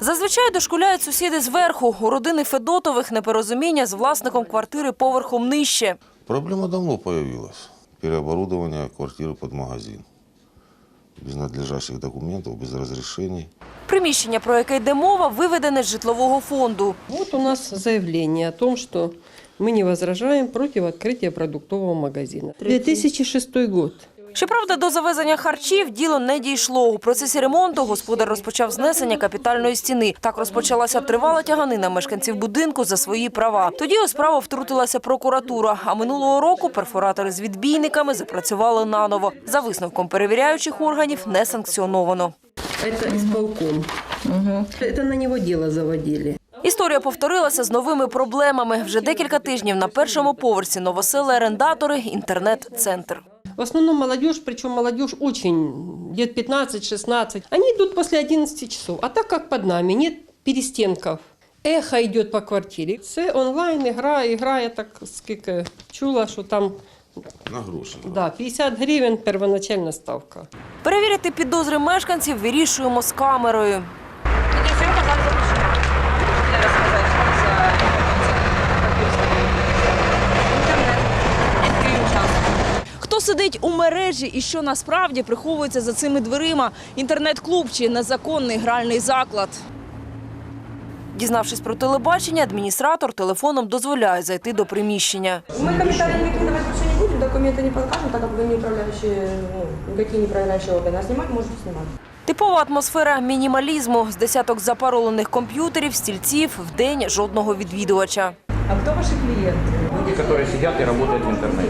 Зазвичай дошкуляють сусіди зверху. У родини Федотових непорозуміння з власником квартири поверхом нижче. Проблема давно появилась. Переоборудование квартиры под магазин. Без надлежащих документов, без разрешений. Приміщення, про яке йде мова, виведене з житлового фонду. Вот у нас заявление о том, что мы не возражаем против открытия продуктового магазина. 2006 год. Щоправда, до завезення харчів діло не дійшло. У процесі ремонту господар розпочав знесення капітальної стіни. Так розпочалася тривала тяганина мешканців будинку за свої права. Тоді у справу втрутилася прокуратура. А минулого року перфоратори з відбійниками запрацювали наново. За висновком перевіряючих органів не санкціоновано. Это исполком. Это на него дело заводили. Історія повторилася з новими проблемами. Вже декілька тижнів на першому поверсі новосели орендатори інтернет-центр. В основном молодежь, причем молодежь очень, лет 15-16, они идут после 11 часов. А так как под нами нет перестенков, эхо идет по квартире. Це онлайн игра, игра, я так скільки чула, що там На гроши. да, 50 гривень первоначальна ставка. Перевірити підозри мешканців вирішуємо з камерою. Хто сидить у мережі і що насправді приховується за цими дверима? Інтернет-клуб чи незаконний гральний заклад? Дізнавшись про телебачення, адміністратор телефоном дозволяє зайти до приміщення. Мы комментарии никаких давать вообще не будем, документы не покажем, так как вы не управляющие, ну, никакие не управляющие органы. А снимать можете снимать. Типова атмосфера мінімалізму з десяток запаролених комп'ютерів, стільців, в день жодного відвідувача. А кто ваши клиенты? Люди, которые сидят и работают в интернете.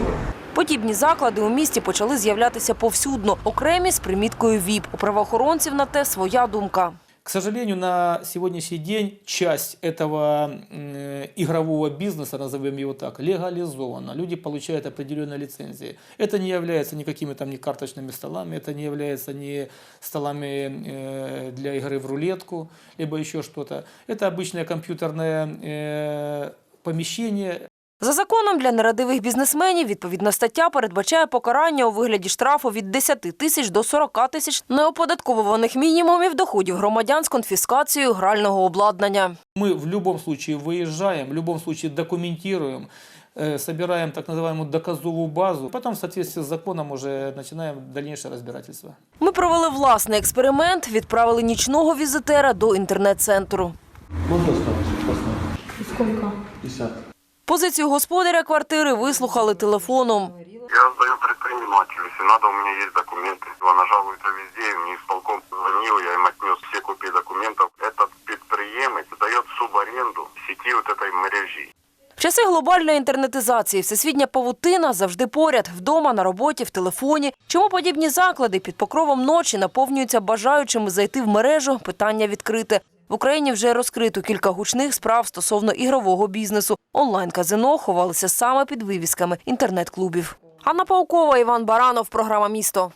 Подібні заклади у місті почали з'являтися повсюдно, окремі з приміткою ВІП. У правоохоронців на те своя думка. К сожалению, на сегодняшний день часть этого м, игрового бизнеса, назовем его так, легализована. Люди получают определенные лицензии. Это не является никакими там не карточными столами, это не является не столами э, для игры в рулетку, либо еще что-то. Это обычное компьютерное э, помещение, За законом для нерадивих бізнесменів відповідна стаття передбачає покарання у вигляді штрафу від 10 тисяч до 40 тисяч неоподатковуваних мінімумів доходів громадян з конфіскацією грального обладнання. Мы в любом случае выезжаем, в любом случае документируем, э, собираем так называемую доказовую базу. Потом в соответствии с законом уже начинаем дальнейшее разбирательство. Ми провели власний експеримент, відправили нічного візитера до інтернет-центру. Позицію господаря квартири вислухали телефоном. Я сдаю предпринимателю. Если надо, у меня есть документы. Она жалуется везде. Мне исполком звонил, я им отнес все копии документов. Этот предприемец дает субаренду сети вот этой мережи. В часи глобальної інтернетизації всесвітня павутина завжди поряд, вдома, на роботі, в телефоні. Чому подібні заклади під покровом ночі наповнюються бажаючими зайти в мережу? Питання відкрите. В Україні вже розкрито кілька гучних справ стосовно ігрового бізнесу. Онлайн-казино ховалися саме під вивісками інтернет-клубів. Анна Паукова, Іван Баранов, програма «Місто».